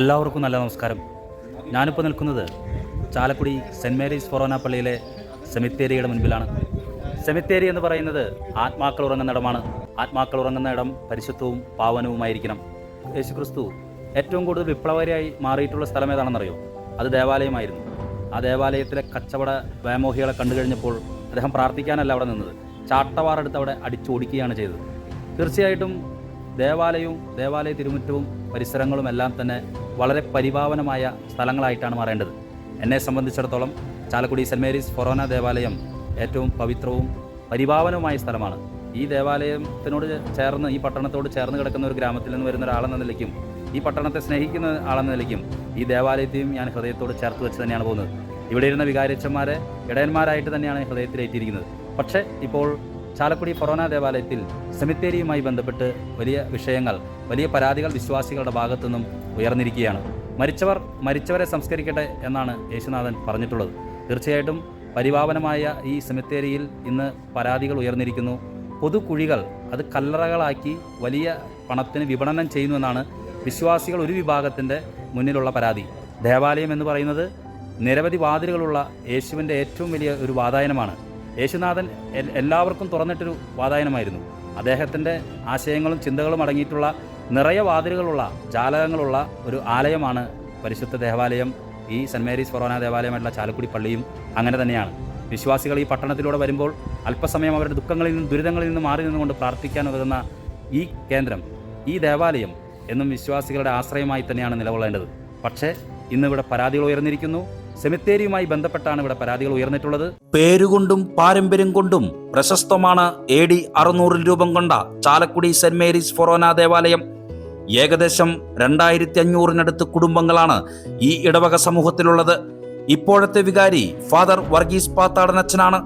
എല്ലാവർക്കും നല്ല നമസ്കാരം. ഞാനിപ്പോൾ നിൽക്കുന്നത് ചാലക്കുടി സെന്റ് മേരീസ് ഫൊറോന പള്ളിയിലെ സെമിത്തേരിയുടെ മുൻപിലാണ്. സെമിത്തേരി എന്ന് പറയുന്നത് ആത്മാക്കൾ ഉറങ്ങുന്ന ഇടമാണ്. ആത്മാക്കൾ ഉറങ്ങുന്ന ഇടം പരിശുദ്ധവും പാവനവുമായിരിക്കണം. യേശുക്രിസ്തു ഏറ്റവും കൂടുതൽ വിപ്ലവകരമായി മാറിയിട്ടുള്ള സ്ഥലം ഏതാണെന്നറിയോ? അത് ദേവാലയമായിരുന്നു. ആ ദേവാലയത്തിലെ കച്ചവട വ്യാമോഹികളെ കണ്ടു കഴിഞ്ഞപ്പോൾ അദ്ദേഹം പ്രാർത്ഥിക്കാനല്ല അവിടെ നിന്നത്. ചാട്ടവാറെടുത്ത് അവിടെ അടിച്ചോടിക്കുകയാണ് ചെയ്തത്. തീർച്ചയായിട്ടും ദേവാലയവും ദേവാലയ തിരുമുറ്റവും പരിസരങ്ങളും എല്ലാം തന്നെ വളരെ പരിപാവനമായ സ്ഥലങ്ങളായിട്ടാണ് മാറേണ്ടത്. എന്നെ സംബന്ധിച്ചിടത്തോളം ചാലക്കുടി സെന്റ് മേരീസ് ഫൊറോന ദേവാലയം ഏറ്റവും പവിത്രവും പരിപാവനവുമായ സ്ഥലമാണ്. ഈ ദേവാലയത്തിനോട് ചേർന്ന് ഈ പട്ടണത്തോട് ചേർന്ന് കിടക്കുന്ന ഒരു ഗ്രാമത്തിൽ നിന്ന് വരുന്ന ഒരാളെന്ന നിലയ്ക്കും ഈ പട്ടണത്തെ സ്നേഹിക്കുന്ന ആളെന്ന നിലയ്ക്കും ഈ ദേവാലയത്തെയും ഞാൻ ഹൃദയത്തോട് ചേർത്ത് വെച്ച് തന്നെയാണ് പോകുന്നത്. ഇവിടെ ഇരുന്ന വികാരിച്ചന്മാരെ ഇടയന്മാരായിട്ട് തന്നെയാണ് ഹൃദയത്തിലേറ്റിയിരിക്കുന്നത് പക്ഷേ ഇപ്പോൾ ചാലക്കുടി ഫൊറോന ദേവാലയത്തിൽ സെമിത്തേരിയുമായി ബന്ധപ്പെട്ട് വലിയ വിഷയങ്ങൾ വലിയ പരാതികൾ വിശ്വാസികളുടെ ഭാഗത്തുനിന്നും ഉയർന്നിരിക്കുകയാണ്. മരിച്ചവർ മരിച്ചവരെ സംസ്കരിക്കട്ടെ എന്നാണ് യേശുനാഥൻ പറഞ്ഞിട്ടുള്ളത്. തീർച്ചയായിട്ടും പരിപാവനമായ ഈ സെമിത്തേരിയിൽ ഇന്ന് പരാതികൾ ഉയർന്നിരിക്കുന്നു. പൊതുകുഴികൾ അത് കല്ലറകളാക്കി വലിയ പണത്തിന് വിപണനം ചെയ്യുന്നുവെന്നാണ് വിശ്വാസികൾ ഒരു വിഭാഗത്തിന്റെ മുന്നിലുള്ള പരാതി. ദേവാലയം എന്ന് പറയുന്നത് നിരവധി വാതിലുകളുള്ള യേശുവിന്റെ ഏറ്റവും വലിയ ഒരു വാതായനമാണ്. യേശുനാഥൻ എല്ലാവർക്കും തുറന്നിട്ടൊരു വാതായനമായിരുന്നു. അദ്ദേഹത്തിന്റെ ആശയങ്ങളും ചിന്തകളും അടങ്ങിയിട്ടുള്ള നിറയെ വാതിലുകളുള്ള ജാലകങ്ങളുള്ള ഒരു ആലയമാണ് പരിശുദ്ധ ദേവാലയം. ഈ സെന്റ് മേരീസ് ഫൊറോന ദേവാലയമായിട്ടുള്ള ചാലക്കുടി പള്ളിയും അങ്ങനെ തന്നെയാണ്. വിശ്വാസികൾ ഈ പട്ടണത്തിലൂടെ വരുമ്പോൾ അല്പസമയം അവരുടെ ദുഃഖങ്ങളിൽ നിന്നും ദുരിതങ്ങളിൽ നിന്നും മാറി നിന്നുകൊണ്ട് പ്രാർത്ഥിക്കാൻ ഉതകുന്ന ഈ കേന്ദ്രം ഈ ദേവാലയം എന്നും വിശ്വാസികളുടെ ആശ്രയമായി തന്നെയാണ് നിലകൊള്ളേണ്ടത്. പക്ഷേ ഇന്നിവിടെ പരാതികൾ ഉയർന്നിരിക്കുന്നു. സെമിത്തേരിയുമായി ബന്ധപ്പെട്ടാണ് ഇവിടെ പരാതികൾ ഉയർന്നിട്ടുള്ളത്. പേരുകൊണ്ടും പാരമ്പര്യം കൊണ്ടും പ്രശസ്തമാണ് എ ഡി അറുന്നൂറിൽ രൂപം കൊണ്ട ചാലക്കുടി സെന്റ് മേരീസ് ഫൊറോന ദേവാലയം. ഏകദേശം രണ്ടായിരത്തി അഞ്ഞൂറിനടുത്ത് കുടുംബങ്ങളാണ് ഈ ഇടവക സമൂഹത്തിലുള്ളത്. ഇപ്പോഴത്തെ വികാരി ഫാദർ വർഗീസ് പാത്താടനച്ചനാണ്.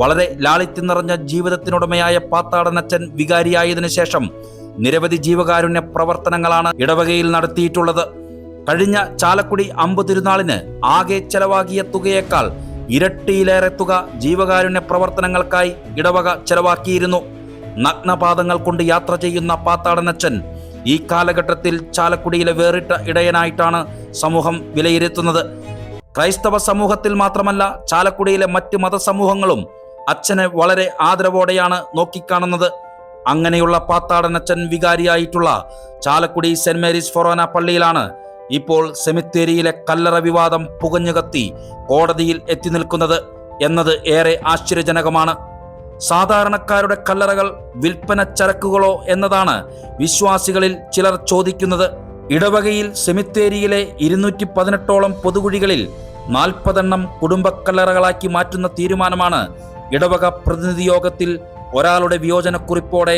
വളരെ ലാളിത്യം നിറഞ്ഞ ജീവിതത്തിനുടമയായ പാത്താടനച്ചൻ വികാരിയായതിനു ശേഷം നിരവധി ജീവകാരുണ്യ പ്രവർത്തനങ്ങളാണ് ഇടവകയിൽ നടത്തിയിട്ടുള്ളത്. കഴിഞ്ഞ ചാലക്കുടി അമ്പ് തിരുനാളിന് ആകെ ചെലവാകിയ തുകയേക്കാൾ ഇരട്ടിയിലേറെ തുക ജീവകാരുണ്യ പ്രവർത്തനങ്ങൾക്കായി ഇടവക ചെലവാക്കിയിരുന്നു. നഗ്നപാദങ്ങൾ കൊണ്ട് യാത്ര ചെയ്യുന്ന പാത്താടനച്ചൻ ഈ കാലഘട്ടത്തിൽ ചാലക്കുടിയിലെ വേറിട്ട ഇടയനായിട്ടാണ് സമൂഹം വിലയിരുത്തുന്നത്. ക്രൈസ്തവ സമൂഹത്തിൽ മാത്രമല്ല ചാലക്കുടിയിലെ മറ്റ് മതസമൂഹങ്ങളും അച്ഛനെ വളരെ ആദരവോടെയാണ് നോക്കിക്കാണുന്നത്. അങ്ങനെയുള്ള പാത്താടനച്ചൻ വികാരിയായിട്ടുള്ള ചാലക്കുടി സെന്റ് മേരീസ് ഫൊറോന പള്ളിയിലാണ് ഇപ്പോൾ സെമിത്തേരിയിലെ കല്ലറ വിവാദം പുകഞ്ഞുകത്തി കോടതിയിൽ എത്തി നിൽക്കുന്നത് എന്നത് ഏറെ ആശ്ചര്യജനകമാണ്. സാധാരണക്കാരുടെ കല്ലറകൾ വിൽപ്പന ചരക്കുകളോ എന്നതാണ് വിശ്വാസികളിൽ ചിലർ ചോദിക്കുന്നത്. ഇടവകയിൽ സെമിത്തേരിയിലെ ഇരുന്നൂറ്റി പതിനെട്ടോളം പൊതുകുഴികളിൽ നാൽപ്പതെണ്ണം കുടുംബക്കല്ലറകളാക്കി മാറ്റുന്ന തീരുമാനമാണ് ഇടവക പ്രതിനിധി യോഗത്തിൽ ഒരാളുടെ വിയോജനക്കുറിപ്പോടെ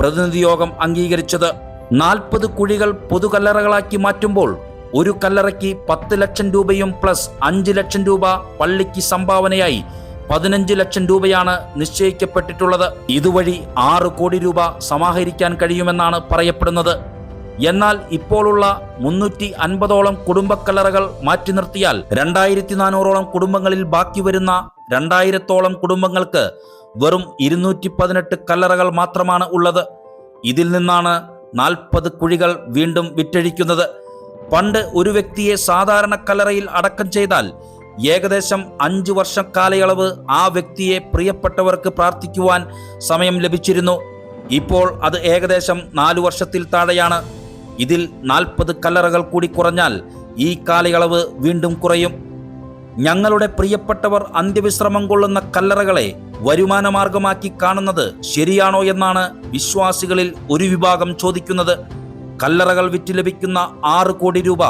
പ്രതിനിധി യോഗം അംഗീകരിച്ചത്. നാൽപ്പത് കുഴികൾ പൊതുകല്ലറകളാക്കി മാറ്റുമ്പോൾ ഒരു കല്ലറയ്ക്ക് പത്ത് ലക്ഷം രൂപയും പ്ലസ് അഞ്ച് ലക്ഷം രൂപ പള്ളിക്ക് സംഭാവനയായി പതിനഞ്ച് ലക്ഷം രൂപയാണ് നിശ്ചയിക്കപ്പെട്ടിട്ടുള്ളത്. ഇതുവഴി ആറ് കോടി രൂപ സമാഹരിക്കാൻ കഴിയുമെന്നാണ് പറയപ്പെടുന്നത്. എന്നാൽ ഇപ്പോഴുള്ള മുന്നൂറ്റി അൻപതോളം കുടുംബക്കല്ലറകൾ മാറ്റി നിർത്തിയാൽ രണ്ടായിരത്തി നാനൂറോളം കുടുംബങ്ങളിൽ ബാക്കി വരുന്ന രണ്ടായിരത്തോളം കുടുംബങ്ങൾക്ക് വെറും ഇരുന്നൂറ്റി പതിനെട്ട് കല്ലറകൾ മാത്രമാണ് ഉള്ളത്. ഇതിൽ നിന്നാണ് നാൽപ്പത് കുഴികൾ വീണ്ടും വിറ്റഴിക്കുന്നത്. പണ്ട് ഒരു വ്യക്തിയെ സാധാരണ കല്ലറയിൽ അടക്കം ചെയ്താൽ ഏകദേശം അഞ്ചു വർഷം കാലയളവ് ആ വ്യക്തിയെ പ്രിയപ്പെട്ടവർക്ക് പ്രാർത്ഥിക്കുവാൻ സമയം ലഭിച്ചിരുന്നു. ഇപ്പോൾ അത് ഏകദേശം നാലു വർഷത്തിൽ താഴെയാണ്. ഇതിൽ നാൽപ്പത് കല്ലറകൾ കൂടി കുറഞ്ഞാൽ ഈ കാലയളവ് വീണ്ടും കുറയും. ഞങ്ങളുടെ പ്രിയപ്പെട്ടവർ അന്ത്യവിശ്രമം കൊള്ളുന്ന കല്ലറകളെ വരുമാനമാർഗമാക്കി കാണുന്നത് ശരിയാണോ എന്നാണ് വിശ്വാസികളിൽ ഒരു വിഭാഗം ചോദിക്കുന്നത്. കല്ലറകൾ വിറ്റ് ലഭിക്കുന്ന ആറ് കോടി രൂപ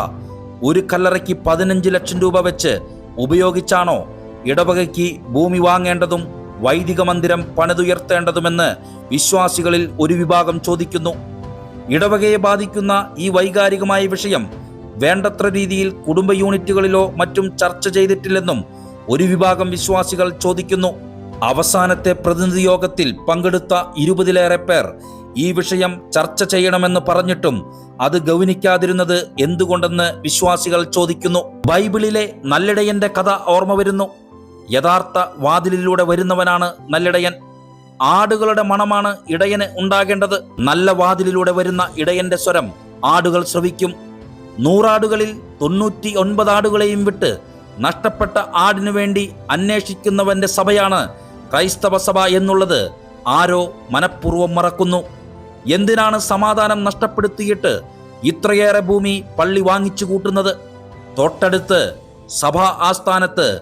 ഒരു കല്ലറയ്ക്ക് പതിനഞ്ച് ലക്ഷം രൂപ വെച്ച് ഉപയോഗിച്ചാണോ ഇടവകയ്ക്ക് ഭൂമി വാങ്ങേണ്ടതും വൈദിക മന്ദിരം പണിതുയർത്തേണ്ടതുമെന്ന് വിശ്വാസികളിൽ ഒരു വിഭാഗം ചോദിക്കുന്നു. ഇടവകയെ ബാധിക്കുന്ന ഈ വൈകാരികമായ വിഷയം വേണ്ടത്ര രീതിയിൽ കുടുംബ യൂണിറ്റുകളിലോ മറ്റും ചർച്ച ചെയ്തിട്ടില്ലെന്നും ഒരു വിഭാഗം വിശ്വാസികൾ ചോദിക്കുന്നു. അവസാനത്തെ പ്രതിനിധി യോഗത്തിൽ പങ്കെടുത്ത ഇരുപതിലേറെ പേർ ഈ വിഷയം ചർച്ച ചെയ്യണമെന്ന് പറഞ്ഞിട്ടും അത് ഗൗനിക്കാതിരുന്നത് എന്തുകൊണ്ടെന്ന് വിശ്വാസികൾ ചോദിക്കുന്നു. ബൈബിളിലെ നല്ലിടയന്റെ കഥ ഓർമ്മ വരുന്നു. യഥാർത്ഥ വാതിലിലൂടെ വരുന്നവനാണ് നല്ലിടയൻ. ആടുകളുടെ മണമാണ് ഇടയന് ഉണ്ടാകേണ്ടത്. നല്ല വാതിലിലൂടെ വരുന്ന ഇടയന്റെ സ്വരം ആടുകൾ ശ്രവിക്കും. നൂറാടുകളിൽ തൊണ്ണൂറ്റി ഒൻപത് ആടുകളെയും വിട്ട് നഷ്ടപ്പെട്ട ആടിനു വേണ്ടി അന്വേഷിക്കുന്നവന്റെ സഭയാണ് ക്രൈസ്തവ സഭ എന്നുള്ളത് ആരോ മനഃപൂർവം മറക്കുന്നു. എന്തിനാണ് സമാധാനം നഷ്ടപ്പെടുത്തിയിട്ട് ഇത്രയേറെ ഭൂമി പള്ളി വാങ്ങിച്ചു കൂട്ടുന്നത്? തൊട്ടടുത്ത് സഭാ ആസ്ഥാനത്ത്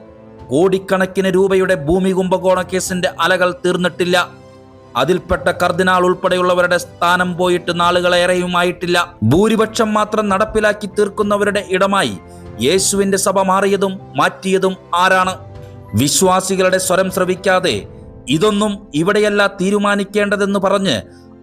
കോടിക്കണക്കിന് രൂപയുടെ ഭൂമി കുംഭകോണ കേസിന്റെ അലകൾ തീർന്നിട്ടില്ല. അതിൽപ്പെട്ട കർദിനാൾ ഉൾപ്പെടെയുള്ളവരുടെ സ്ഥാനം പോയിട്ട് നാളുകളേറെയുമായിട്ടില്ല ഭൂരിപക്ഷം മാത്രം നടപ്പിലാക്കി തീർക്കുന്നവരുടെ ഇടമായി യേശുവിന്റെ സഭ മാറിയതും മാറ്റിയതും ആരാണ്? വിശ്വാസികളുടെ സ്വരം ശ്രവിക്കാതെ ഇതൊന്നും ഇവിടെയല്ല തീരുമാനിക്കേണ്ടതെന്ന് പറഞ്ഞ്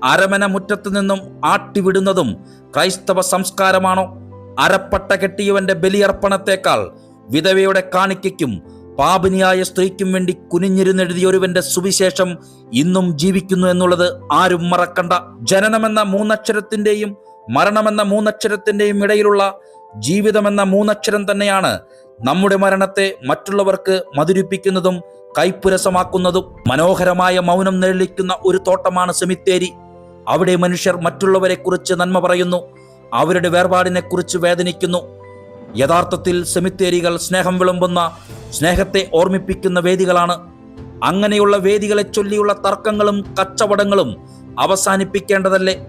അരമന മുറ്റത്ത് നിന്നും ആട്ടിവിടുന്നതും ക്രൈസ്തവ സംസ്കാരമാണോ? അരപ്പട്ട കെട്ടിയവന്റെ ബലിയർപ്പണത്തെക്കാൾ വിധവയുടെ കാണിക്കും പാപിനിയായ സ്ത്രീക്കും വേണ്ടി കുനിഞ്ഞിരുന്നെഴുതിയ ഒരുവന്റെ സുവിശേഷം ഇന്നും ജീവിക്കുന്നു എന്നുള്ളത് ആരും മറക്കണ്ട. ജനനമെന്ന മൂന്നക്ഷരത്തിന്റെയും മരണമെന്ന മൂന്നക്ഷരത്തിന്റെയും ഇടയിലുള്ള ജീവിതമെന്ന മൂന്നക്ഷരം തന്നെയാണ് നമ്മുടെ മരണത്തെ മറ്റുള്ളവർക്ക് മധുരിപ്പിക്കുന്നതും കൈപ്പുരസമാക്കുന്നതും. മനോഹരമായ മൗനം നിഴലിക്കുന്ന ഒരു തോട്ടമാണ് സെമിത്തേരി. അവിടെ മനുഷ്യർ മറ്റുള്ളവരെ കുറിച്ച് നന്മ പറയുന്നു. അവരുടെ വേർപാടിനെ കുറിച്ച് വേദനിക്കുന്നു. യഥാർത്ഥത്തിൽ സെമിത്തേരികൾ സ്നേഹം വിളമ്പുന്ന സ്നേഹത്തെ ഓർമ്മിപ്പിക്കുന്ന വേദികളാണ്. അങ്ങനെയുള്ള വേദികളെ ചൊല്ലിയുള്ള തർക്കങ്ങളും കച്ചവടങ്ങളും അവസാനിപ്പിക്കേണ്ടതല്ലേ?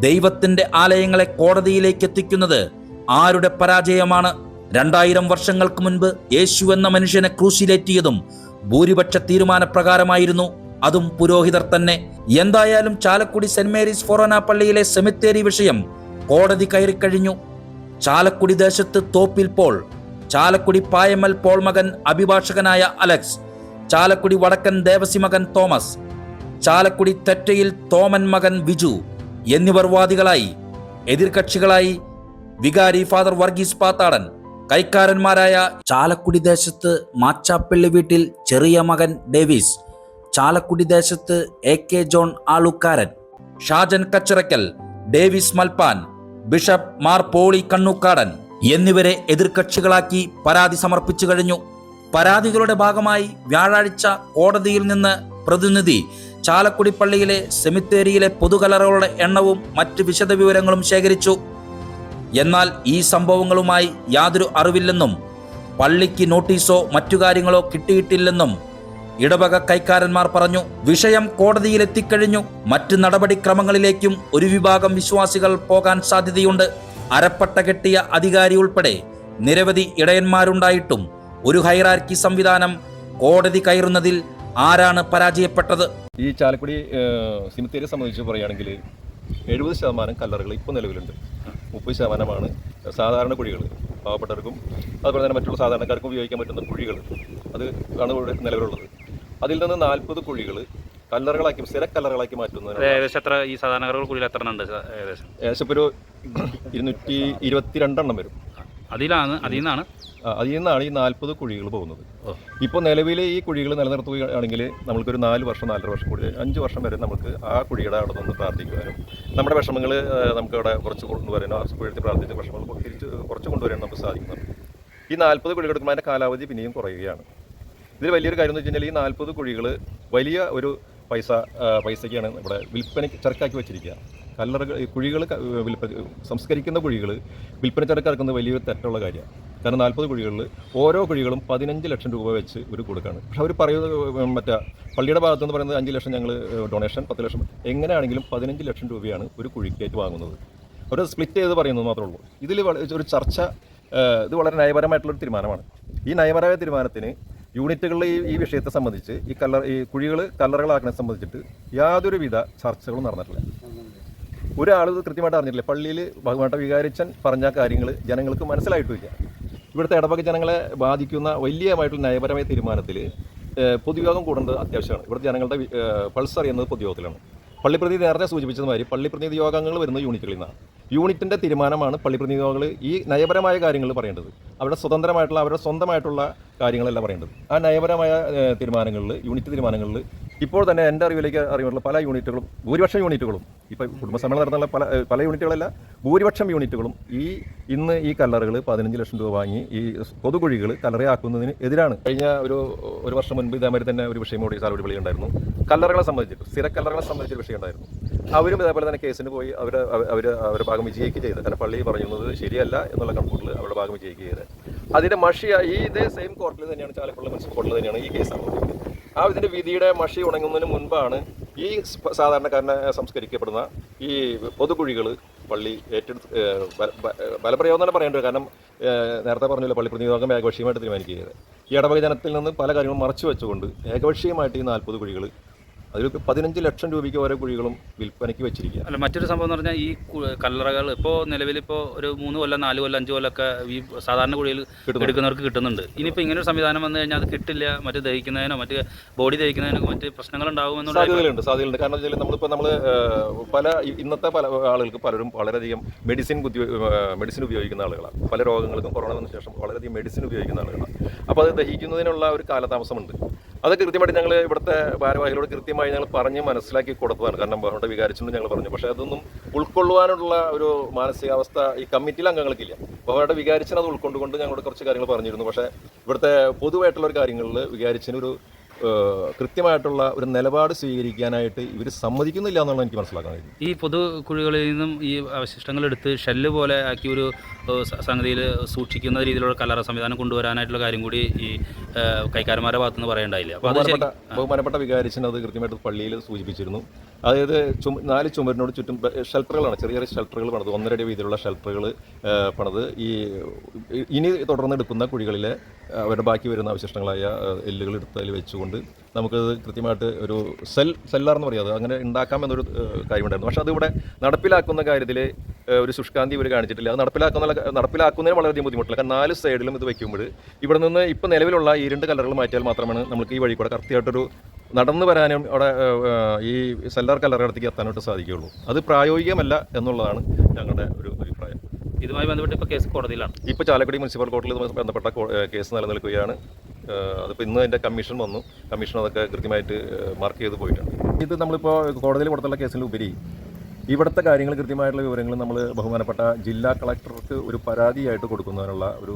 ദൈവത്തിന്റെ ആലയങ്ങളെ കോടതിയിലേക്ക് എത്തിക്കുന്നത് ആരുടെ പരാജയമാണ്? രണ്ടായിരം വർഷങ്ങൾക്ക് മുൻപ് യേശു എന്ന മനുഷ്യനെ ക്രൂശിലേറ്റിയതും ഭൂരിപക്ഷ തീരുമാനപ്രകാരമായിരുന്നു. അതും പുരോഹിതർ തന്നെ. എന്തായാലും ചാലക്കുടി സെന്റ് മേരീസ് ഫൊറോന പള്ളിയിലെ സെമിത്തേരി വിഷയം കോടതി കയറിക്കഴിഞ്ഞു ചാലക്കുടി ദേശത്ത് തോപ്പിൽ പോൾ ചാലക്കുടി പായമൽ പോൾ മകൻ അഭിഭാഷകനായ അലക്സ് ചാലക്കുടി വടക്കൻ ദേവസി മകൻ തോമസ് ചാലക്കുടി തെറ്റയിൽ തോമൻ മകൻ വിജു എന്നിവർ വാദികളായി. എതിർകക്ഷികളായി വികാരി ഫാദർ വർഗീസ് പാത്താടൻ കൈക്കാരന്മാരായ ചാലക്കുടി ദേശത്ത് മാച്ചാപ്പള്ളി വീട്ടിൽ ചെറിയ മകൻ ഡേവിസ് ചാലക്കുടി ദേശത്ത് A K John Alukkaran Shajan Kachirakkal Davis Malpan bishop Mar Poly Kannookadan എന്നിവരെ എതിർകക്ഷികളാക്കി പരാതി സമർപ്പിച്ചു കഴിഞ്ഞു. പരാതികളുടെ ഭാഗമായി വ്യാഴാഴ്ച കോടതിയിൽ നിന്ന് പ്രതിനിധി ചാലക്കുടി പള്ളിയിലെ സെമിത്തേരിയിലെ പൊതുകലറുകളുടെ എണ്ണവും മറ്റ് വിശദവിവരങ്ങളും ശേഖരിച്ചു. എന്നാൽ ഈ സംഭവങ്ങളുമായി യാതൊരു അറിവില്ലെന്നും പള്ളിക്ക് നോട്ടീസോ മറ്റു കാര്യങ്ങളോ കിട്ടിയിട്ടില്ലെന്നും ഇടവക കൈക്കാരന്മാർ പറഞ്ഞു വിഷയം കോടതിയിലെത്തിക്കഴിഞ്ഞു. മറ്റ് നടപടിക്രമങ്ങളിലേക്കും ഒരു വിഭാഗം വിശ്വാസികൾ പോകാൻ സാധ്യതയുണ്ട്. അരപ്പട്ട കെട്ടിയ അധികാരി ഉൾപ്പെടെ നിരവധി ഇടയന്മാരുണ്ടായിട്ടും ഒരു ഹൈറാർക്കി സംവിധാനം കോടതി കയറുന്നതിൽ ആരാണ് പരാജയപ്പെട്ടത്? ഈ ചാലക്കുടി സിമിത്തേരിയെ സംബന്ധിച്ച് പറയുകയാണെങ്കിൽ എഴുപത് ശതമാനം കല്ലറുകൾ ഇപ്പോൾ നിലവിലുണ്ട്. മുപ്പത് ശതമാനമാണ് സാധാരണ കുഴികൾ പാവപ്പെട്ടവർക്കും അതുപോലെ തന്നെ മറ്റുള്ള സാധാരണക്കാർക്കും ഉപയോഗിക്കാൻ പറ്റുന്ന കുഴികൾ. അത് ആണ് ഇവിടെ നിലവിലുള്ളത്. അതിൽ നിന്ന് നാൽപ്പത് കുഴികൾ കല്ലറുകളാക്കി സ്ഥിര കല്ലറുകളാക്കി മാറ്റുന്നത് ഏകദേശം എത്ര ഈ സാധാരണ കുഴിയിൽ എത്ര ഉണ്ട് ഏകദേശം? ഏകദേശം ഇപ്പോൾ ഒരു ഇരുന്നൂറ്റി ഇരുപത്തിരണ്ടെണ്ണം വരും. അതിലാണ് അതിൽ നിന്നാണ്? അതിൽ നിന്നാണ് ഈ നാൽപ്പത് കുഴികൾ പോകുന്നത്. ഇപ്പോൾ നിലവിൽ ഈ കുഴികൾ നിലനിർത്തുകയാണെങ്കിൽ നമുക്കൊരു നാല് വർഷം നാലര വർഷം കൂടി അഞ്ച് വർഷം വരെ നമുക്ക് ആ കുഴിയുടെ അവിടെ നിന്ന് പ്രാർത്ഥിക്കുവാനും നമ്മുടെ വിഷമങ്ങൾ നമുക്ക് അവിടെ കുറച്ച് കൊണ്ടുവരാനോ കുഴിയെടുത്ത് പ്രാർത്ഥിച്ച വിഷമങ്ങൾ തിരിച്ച് കുറച്ച് കൊണ്ടുവരാനും നമുക്ക് സാധിക്കുന്നുണ്ട്. ഈ നാൽപ്പത് കുഴികൾ എടുക്കുമ്പോൾ അതിന്റെ കാലാവധി പിന്നെയും കുറയുകയാണ്. ഇതിൽ വലിയൊരു കാര്യം എന്ന് വെച്ച് കഴിഞ്ഞാൽ ഈ നാൽപ്പത് കുഴികൾ വലിയ ഒരു പൈസ പൈസയ്ക്കാണ് ഇവിടെ വിൽപ്പനയ്ക്ക് ചരക്കാക്കി വെച്ചിരിക്കുക. കല്ലറകൾ കുഴികൾ വിൽപ്പന സംസ്കരിക്കുന്ന കുഴികൾ വിൽപ്പന ചരക്കിറക്കുന്നത് വലിയൊരു തെറ്റുള്ള കാര്യമാണ്. കാരണം നാൽപ്പത് കുഴികളിൽ ഓരോ കുഴികളും പതിനഞ്ച് ലക്ഷം രൂപ വെച്ച് ഒരു കൊടുക്കാണ്. പക്ഷെ അവർ പറയുന്നത് മറ്റേ പള്ളിയുടെ ഭാഗത്ത് നിന്ന് പറയുന്നത് അഞ്ച് ലക്ഷം ഞങ്ങൾ ഡൊണേഷൻ പത്ത് ലക്ഷം എങ്ങനെയാണെങ്കിലും പതിനഞ്ച് ലക്ഷം രൂപയാണ് ഒരു കുഴിക്കായിട്ട് വാങ്ങുന്നത്. അവർ സ്പ്ലിറ്റ് ചെയ്ത് പറയുന്നത് മാത്രമേ ഉള്ളൂ. ഇതിൽ ഒരു ചർച്ച ഇത് വളരെ നയപരമായിട്ടുള്ളൊരു തീരുമാനമാണ്. ഈ നയപരമായ തീരുമാനത്തിന് യൂണിറ്റുകളിലെ ഈ വിഷയത്തെ സംബന്ധിച്ച് ഈ കല്ലർ ഈ കുഴികൾ കല്ലറകളാക്കണെ സംബന്ധിച്ചിട്ട് യാതൊരുവിധ ചർച്ചകളും നടന്നിട്ടില്ല. ഒരാൾ കൃത്യമായിട്ട് അറിഞ്ഞിട്ടില്ല. പള്ളിയിൽ ഭഗവാന്റെ വികാരിച്ചൻ പറഞ്ഞ കാര്യങ്ങൾ ജനങ്ങൾക്ക് മനസ്സിലായിട്ടില്ല ഇവിടുത്തെ ഇടവക ജനങ്ങളെ ബാധിക്കുന്ന വലിയമായിട്ടുള്ള നയപരമായ തീരുമാനത്തിൽ പൊതുയോഗം കൂടേണ്ടത് അത്യാവശ്യമാണ്. ഇവിടുത്തെ ജനങ്ങളുടെ പൾസ് അറിയുന്നത് പൊതുയോഗത്തിലാണ്. പള്ളിപ്രതിനിധി നേരത്തെ സൂചിപ്പിച്ചതുമാതിരി പള്ളിപ്രതിനിധി യോഗങ്ങൾ വരുന്ന യൂണിറ്റുകളിൽ നിന്നാണ്. യൂണിറ്റിന്റെ തീരുമാനമാണ് പള്ളി പ്രതിനിധികൾ ഈ നയപരമായ കാര്യങ്ങൾ പറയേണ്ടത്. അവരുടെ സ്വതന്ത്രമായിട്ടുള്ള അവരുടെ സ്വന്തമായിട്ടുള്ള കാര്യങ്ങളല്ല പറയേണ്ടത്. ആ നയപരമായ തീരുമാനങ്ങളിൽ യൂണിറ്റ് തീരുമാനങ്ങളിൽ ഇപ്പോൾ തന്നെ എന്റെ അറിവിലേക്ക് അറിവുള്ള പല യൂണിറ്റുകളും ഭൂരിപക്ഷം യൂണിറ്റുകളും ഇപ്പോൾ കുടുംബസമ്മേളനം നടന്നുള്ള പല പല യൂണിറ്റുകളല്ല ഭൂരിപക്ഷം യൂണിറ്റുകളും ഈ ഇന്ന് ഈ കല്ലറുകൾ പതിനഞ്ച് ലക്ഷം രൂപ വാങ്ങി ഈ പൊതുകുഴികൾ കല്ലറയാക്കുന്നതിന് എതിരാണ്. കഴിഞ്ഞ ഒരു ഒരു വർഷം മുൻപ് ഇതേമാതിരി തന്നെ ഒരു വിഷയം കൂടി സാലോടി വിളി ഉണ്ടായിരുന്നു കല്ലറകളെ സംബന്ധിച്ചിട്ട് സ്ഥിര കല്ലറകളെ സംബന്ധിച്ചൊരു വിഷയം ഉണ്ടായിരുന്നു. അവരും ഇതേപോലെ തന്നെ കേസിന് പോയി അവർ അവർ അവരുടെ ഭാഗം വിജയിക്കുക ചെയ്തത് കാരണം പള്ളി പറയുന്നത് ശരിയല്ല എന്നുള്ള കണക്കൂട്ടിൽ അവരുടെ ഭാഗം വിജയിക്കുക ചെയ്തത് അതിന്റെ മഷിയ ഈ ഇതേ സെയിം കോർട്ടിൽ തന്നെയാണ് ചാലക്കുള്ള മുനിസിപ്പൽ കോർട്ടിൽ തന്നെയാണ് ഈ കേസ് ആണ് ആ ഇതിന്റെ വിധിയുടെ മഷി ഉണങ്ങുന്നതിന് മുൻപാണ് ഈ സാധാരണക്കാരനെ സംസ്കരിക്കപ്പെടുന്ന ഈ പൊതുകുഴികൾ പള്ളി ഏറ്റെടുത്ത് ബലപ്രയോഗം തന്നെ പറയേണ്ടത് കാരണം നേരത്തെ പറഞ്ഞല്ലോ പള്ളി പ്രതിനിധിയോഗം ഏകപക്ഷീയമായിട്ട് തീരുമാനിക്കുകയായിരുന്നു ഈ ഇടവക ജനത്തിൽ നിന്ന് പല കാര്യങ്ങളും മറച്ചു വെച്ചുകൊണ്ട് ഏകപക്ഷീയമായിട്ട് ഈ നാൽപ്പത് കുഴികൾ അതിൽ പതിനഞ്ച് ലക്ഷം രൂപയ്ക്ക് ഓരോ കുഴികളും വിൽപ്പനയ്ക്ക് വെച്ചിരിക്കുക അല്ല മറ്റൊരു സംഭവം എന്ന് പറഞ്ഞാൽ ഈ കല്ലറകൾ ഇപ്പോൾ നിലവിലിപ്പോൾ ഒരു മൂന്ന് കൊല്ലം നാല് കൊല്ലം അഞ്ച് കൊല്ലമൊക്കെ ഈ സാധാരണ കുഴിയിൽ എടുക്കുന്നവർക്ക് കിട്ടുന്നുണ്ട്. ഇനിയിപ്പോൾ ഇങ്ങനെ ഒരു സംവിധാനം വന്നു കഴിഞ്ഞാൽ അത് കിട്ടില്ല. മറ്റ് ദഹിക്കുന്നതിനോ മറ്റ് ബോഡി ദഹിക്കുന്നതിനോ മറ്റ് പ്രശ്നങ്ങൾ ഉണ്ടാകുമെന്നുള്ള സാധ്യതകളുണ്ട് സാധ്യതകളുണ്ട്. കാരണം വെച്ചാൽ നമ്മളിപ്പോൾ നമ്മൾ പല ഇന്നത്തെ പല ആളുകൾക്ക് പലരും വളരെയധികം മെഡിസിൻ ബുദ്ധി മെഡിസിൻ ഉപയോഗിക്കുന്ന ആളുകളാണ്. പല രോഗങ്ങൾക്കും കൊറോണ വന്ന ശേഷം വളരെയധികം മെഡിസിൻ ഉപയോഗിക്കുന്ന ആളുകളാണ്. അപ്പോൾ അത് ദഹിക്കുന്നതിനുള്ള ഒരു കാലതാമസമുണ്ട്. അത് കൃത്യമായിട്ട് ഞങ്ങൾ ഇവിടുത്തെ ഭാരവാഹികളോട് കൃത്യമായി ഞങ്ങൾ പറഞ്ഞ് മനസ്സിലാക്കി കൊടുത്തതാണ്. കാരണം അവരുടെ വികാരിച്ചുകൊണ്ട് ഞങ്ങൾ പറഞ്ഞു. പക്ഷേ അതൊന്നും ഉൾക്കൊള്ളുവാനുള്ള ഒരു മാനസികാവസ്ഥ ഈ കമ്മിറ്റിയിലെ അംഗങ്ങൾക്കില്ല. ബഹുടെ വികാരിച്ചിന് അത് ഉൾക്കൊണ്ടുകൊണ്ട് ഞങ്ങളോട് കുറച്ച് കാര്യങ്ങൾ പറഞ്ഞിരുന്നു. പക്ഷേ ഇവിടുത്തെ പൊതുവായിട്ടുള്ള ഒരു കാര്യങ്ങളിൽ വികാരിച്ചിന് ഒരു ഏഹ്, കൃത്യമായിട്ടുള്ള ഒരു നിലപാട് സ്വീകരിക്കാനായിട്ട് ഇവർ സമ്മതിക്കുന്നില്ല എന്നുള്ളത് എനിക്ക് മനസ്സിലാക്കാൻ കഴിയും ഈ പൊതു കുഴികളിൽ നിന്നും ഈ അവശിഷ്ടങ്ങൾ എടുത്ത് ഷെല്ല് പോലെ ആക്കി ഒരു സംഗതിയിൽ സൂക്ഷിക്കുന്ന രീതിയിലുള്ള കലറ സംവിധാനം കൊണ്ടുവരാനായിട്ടുള്ള കാര്യം കൂടി ഈ കൈക്കാരന്മാരുടെ ഭാഗത്തുനിന്ന് പറയേണ്ടായില്ല. ബഹുമാനപ്പെട്ട ബഹുമാനപ്പെട്ട അത് കൃത്യമായിട്ട് പള്ളിയിൽ സൂചിപ്പിച്ചിരുന്നു. അതായത് ചുമ നാല് ചുമരിനോട് ചുറ്റും ഷെൽട്ടറുകളാണ് ചെറിയ ചെറിയ ഷെൽട്ടറുകൾ പണിത്. ഒന്നരടി വീതിയിലുള്ള ഷെൽട്ടറുകൾ പണിത്. ഈ ഇനി തുടർന്ന് എടുക്കുന്ന കുഴികളിലെ അവരുടെ ബാക്കി വരുന്ന അവശിഷ്ടങ്ങളായ എല്ലുകൾ എടുത്ത് അതിൽ വെച്ചുകൊണ്ട് നമുക്കത് കൃത്യമായിട്ട് ഒരു സെൽ സെല്ലാർ എന്ന് പറയുന്നത് അങ്ങനെ ഉണ്ടാക്കാം എന്നൊരു കാര്യമുണ്ടായിരുന്നു. പക്ഷേ അതിവിടെ നടപ്പിലാക്കുന്ന കാര്യത്തിൽ ഒരു ശുഷ്കാന്തി ഇവർ കാണിച്ചിട്ടില്ല. അത് നടപ്പിലാക്കുന്ന നടപ്പിലാക്കുന്നതിന് വളരെയധികം ബുദ്ധിമുട്ടില്ല. കാരണം നാല് സൈഡിലും ഇത് വയ്ക്കുമ്പോൾ ഇവിടെ നിന്ന് ഇപ്പോൾ നിലവിലുള്ള ഈ രണ്ട് കലറുകൾ മാറ്റിയാൽ മാത്രമാണ് നമുക്ക് ഈ വഴി കൂടെ കറക്റ്റായിട്ടൊരു നടന്നു വരാനും അവിടെ ഈ സെല്ലാർ കല്ലറടത്തേക്ക് എത്താനായിട്ട് സാധിക്കുകയുള്ളൂ. അത് പ്രായോഗികമല്ല എന്നുള്ളതാണ് ഞങ്ങളുടെ ഒരു അഭിപ്രായം. ഇതുമായി ബന്ധപ്പെട്ട് ഇപ്പോൾ കേസ് കോടതിയിലാണ്. ഇപ്പോൾ ചാലക്കുടി മുനിസിപ്പൽ കോർട്ടിൽ ബന്ധപ്പെട്ട കേസ് നിലനിൽക്കുകയാണ്. അതിപ്പോൾ ഇന്ന് അതിന്റെ കമ്മീഷൻ വന്നു. കമ്മീഷൻ അതൊക്കെ കൃത്യമായിട്ട് മാർക്ക് ചെയ്ത് പോയിട്ടുണ്ട്. ഇത് നമ്മളിപ്പോൾ കോടതിയിൽ കൊടുത്തുള്ള കേസിൽ ഉപരി ഇവിടുത്തെ കാര്യങ്ങൾ കൃത്യമായിട്ടുള്ള വിവരങ്ങൾ നമ്മൾ ബഹുമാനപ്പെട്ട ജില്ലാ കളക്ടർക്ക് ഒരു പരാതിയായിട്ട് കൊടുക്കുന്നതിനുള്ള ഒരു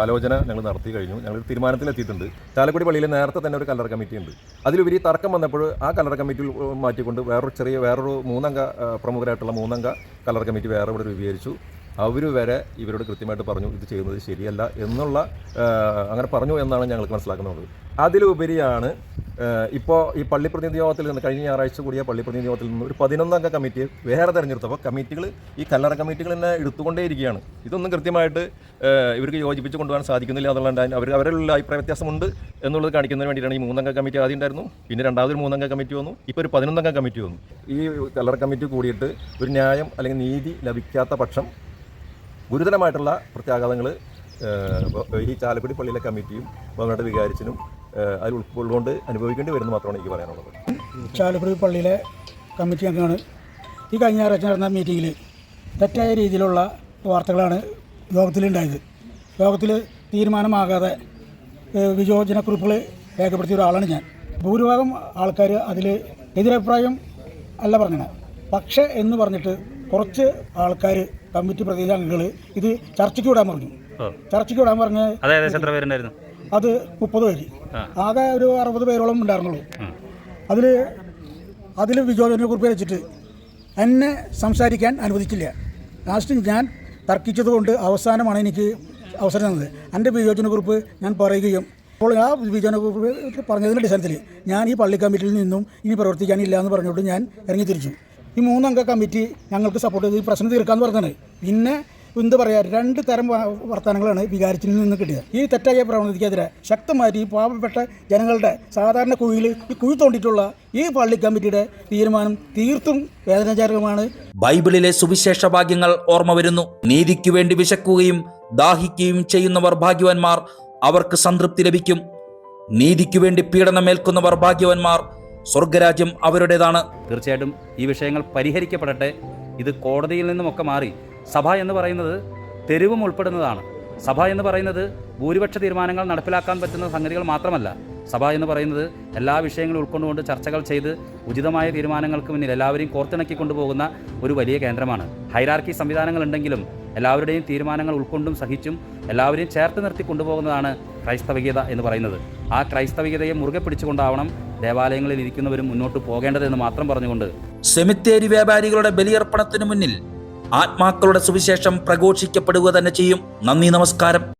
ആലോചന ഞങ്ങൾ നടത്തി കഴിഞ്ഞു. ഞങ്ങൾ തീരുമാനത്തിലെത്തിയിട്ടുണ്ട്. ചാലക്കുടി പള്ളിയിൽ നേരത്തെ തന്നെ ഒരു കല്ലറ കമ്മിറ്റി ഉണ്ട്. അതിലുപരി തർക്കം വന്നപ്പോൾ ആ കല്ലറ കമ്മിറ്റിയിൽ മാറ്റിക്കൊണ്ട് വേറൊരു ചെറിയ വേറൊരു മൂന്നംഗ പ്രമുഖരായിട്ടുള്ള മൂന്നംഗ കല്ലറ കമ്മിറ്റി വേറെ ഇവിടെ രൂപീകരിച്ചു. അവർ വരെ ഇവരോട് കൃത്യമായിട്ട് പറഞ്ഞു ഇത് ചെയ്യുന്നത് ശരിയല്ല എന്നുള്ള അങ്ങനെ പറഞ്ഞു എന്നാണ് ഞങ്ങൾക്ക് മനസ്സിലാക്കുന്നത്. അതിലുപരിയാണ് ഇപ്പോൾ ഈ പള്ളി പ്രതിനിധി യോഗത്തിൽ നിന്ന് കഴിഞ്ഞ ഞായറാഴ്ച കൂടിയ പള്ളി പ്രതിനിധി യോഗത്തിൽ നിന്ന് ഒരു പതിനൊന്നംഗ കമ്മിറ്റി വേറെ തിരഞ്ഞെടുത്തപ്പോൾ കമ്മിറ്റികൾ ഈ കല്ലറ കമ്മിറ്റികൾ തന്നെ എടുത്തുകൊണ്ടേയിരിക്കുകയാണ് ഇതൊന്നും കൃത്യമായിട്ട് ഇവർക്ക് യോജിപ്പിച്ച് കൊണ്ടുപോകാൻ സാധിക്കുന്നില്ല എന്നുള്ളത് അവർ അവരിലുള്ള അഭിപ്രായ വ്യത്യാസമുണ്ട് എന്നുള്ളത് കാണിക്കുന്നതിന് വേണ്ടിയിട്ടാണ് ഈ മൂന്നംഗ കമ്മിറ്റി ആദ്യം ഉണ്ടായിരുന്നു. പിന്നെ രണ്ടാമതൊരു മൂന്നംഗ കമ്മിറ്റി വന്നു. ഇപ്പോൾ ഒരു പതിനൊന്നംഗ കമ്മിറ്റി വന്നു. ഈ കല്ലറ കമ്മിറ്റി കൂടിയിട്ട് ഒരു ന്യായം അല്ലെങ്കിൽ നീതി ലഭിക്കാത്ത പക്ഷം ഗുരുതരമായിട്ടുള്ള പ്രത്യാഘാതങ്ങൾ ഈ ചാലക്കുടി പള്ളിയിലെ കമ്മിറ്റിയും ബഹുമാനയുടെ വികാരിച്ചനും അതിൽ ഉൾക്കൊണ്ട് അനുഭവിക്കേണ്ടി വരുന്നു മാത്രമാണ് എനിക്ക് പറയാനുള്ളത്. ചാലക്കുടി പള്ളിയിലെ കമ്മിറ്റി അംഗമാണ്. ഈ കഴിഞ്ഞ ആഴ്ച നടന്ന മീറ്റിങ്ങിൽ തെറ്റായ രീതിയിലുള്ള വാർത്തകളാണ് യോഗത്തിലുണ്ടായത് യോഗത്തിൽ തീരുമാനമാകാതെ വിയോജനക്കുറിപ്പുകൾ രേഖപ്പെടുത്തിയ ഒരാളാണ് ഞാൻ. ഭൂരിഭാഗം ആൾക്കാർ അതിൽ എതിരഭിപ്രായം അല്ല പറഞ്ഞത്. പക്ഷേ എന്ന് പറഞ്ഞിട്ട് കുറച്ച് ആൾക്കാർ കമ്മിറ്റി പ്രതിനിധി അംഗങ്ങൾ ഇത് ചർച്ചയ്ക്ക് വിടാൻ പറഞ്ഞു. ചർച്ചയ്ക്ക് വിടാൻ പറഞ്ഞ് അത് എത്ര പേരുണ്ടായിരുന്നു? അത് മുപ്പത് പേര്. ആകെ ഒരു അറുപത് പേരോളം ഉണ്ടായിരുന്നുള്ളൂ. അതിൽ അതിൽ വിജോദനെ കുറിപ്പ് വെച്ചിട്ട് എന്നെ സംസാരിക്കാൻ അനുവദിച്ചില്ല. ലാസ്റ്റ് ഞാൻ തർക്കിച്ചത് കൊണ്ട് അവസാനമാണ് എനിക്ക് അവസരം തന്നത്. എന്റെ വിയോജന കുറിപ്പ് ഞാൻ പറയുകയും അപ്പോൾ ആ വിയോജന കുറിപ്പ് പറഞ്ഞതിന്റെ അടിസ്ഥാനത്തിൽ ഞാൻ ഈ പള്ളി കമ്മിറ്റിയിൽ നിന്നും ഇനി പ്രവർത്തിക്കാനില്ല എന്ന് പറഞ്ഞുകൊണ്ട് ഞാൻ ഇറങ്ങി തിരിച്ചു. ഈ മൂന്നംഗ കമ്മിറ്റി ഞങ്ങൾക്ക് സപ്പോർട്ട് ചെയ്ത് ഈ പ്രശ്നം തീർക്കാമെന്ന് പറഞ്ഞത് പിന്നെ എന്ത് പറയുക രണ്ട് തരം വർത്തമാനങ്ങളാണ് വികാരത്തിൽ നിന്ന് കിട്ടിയത്. ഈ തെറ്റായ പ്രവണതയ്ക്കെതിരെ ശക്തമായിട്ട് ഈ പാവപ്പെട്ട ജനങ്ങളുടെ സാധാരണ കുഴിയിൽ ഈ കുഴി തോണ്ടിയിട്ടുള്ള ഈ പള്ളി കമ്മിറ്റിയുടെ തീരുമാനം തീർത്തും വേദനാചാരകമാണ് ബൈബിളിലെ സുവിശേഷ ഭാഗ്യങ്ങൾ ഓർമ്മ വരുന്നു. നീതിക്കു വേണ്ടി വിശക്കുകയും ദാഹിക്കുകയും ചെയ്യുന്നവർ ഭാഗ്യവാന്മാർ അവർക്ക് സംതൃപ്തി ലഭിക്കും. നീതിക്കു വേണ്ടി പീഡനമേൽക്കുന്നവർ ഭാഗ്യവാന്മാർ സ്വർഗരാജ്യം അവരുടേതാണ്. തീർച്ചയായിട്ടും ഈ വിഷയങ്ങൾ പരിഹരിക്കപ്പെടട്ടെ. ഇത് കോടതിയിൽ നിന്നുമൊക്കെ മാറി സഭ എന്ന് പറയുന്നത് തെരുവും ഉൾപ്പെടുന്നതാണ്. സഭ എന്ന് പറയുന്നത് ഭൂരിപക്ഷ തീരുമാനങ്ങൾ നടപ്പിലാക്കാൻ പറ്റുന്ന സംഗതികൾ മാത്രമല്ല. സഭ എന്ന് പറയുന്നത് എല്ലാ വിഷയങ്ങളും ഉൾക്കൊണ്ടുകൊണ്ട് ചർച്ചകൾ ചെയ്ത് ഉചിതമായ തീരുമാനങ്ങൾക്ക് മുന്നിൽ എല്ലാവരെയും കോർത്തിണക്കി കൊണ്ടുപോകുന്ന ഒരു വലിയ കേന്ദ്രമാണ്. ഹൈറാർക്കി സംവിധാനങ്ങളുണ്ടെങ്കിലും എല്ലാവരുടെയും തീരുമാനങ്ങൾ ഉൾക്കൊണ്ടും സഹിച്ചും എല്ലാവരെയും ചേർത്ത് നിർത്തി കൊണ്ടുപോകുന്നതാണ് ക്രൈസ്തവികത എന്ന് പറയുന്നത്. ആ ക്രൈസ്തവികതയെ മുറുകെ പിടിച്ചുകൊണ്ടാവണം ദേവാലയങ്ങളിൽ ഇരിക്കുന്നവരും മുന്നോട്ട് പോകേണ്ടതെന്ന് മാത്രം പറഞ്ഞുകൊണ്ട്. സെമിത്തേരി വ്യാപാരികളുടെ ബലിയർപ്പണത്തിന് മുന്നിൽ ആത്മാക്കളുടെ സുവിശേഷം പ്രഘോഷിക്കപ്പെടുക തന്നെ ചെയ്യും. നന്ദി നമസ്കാരം.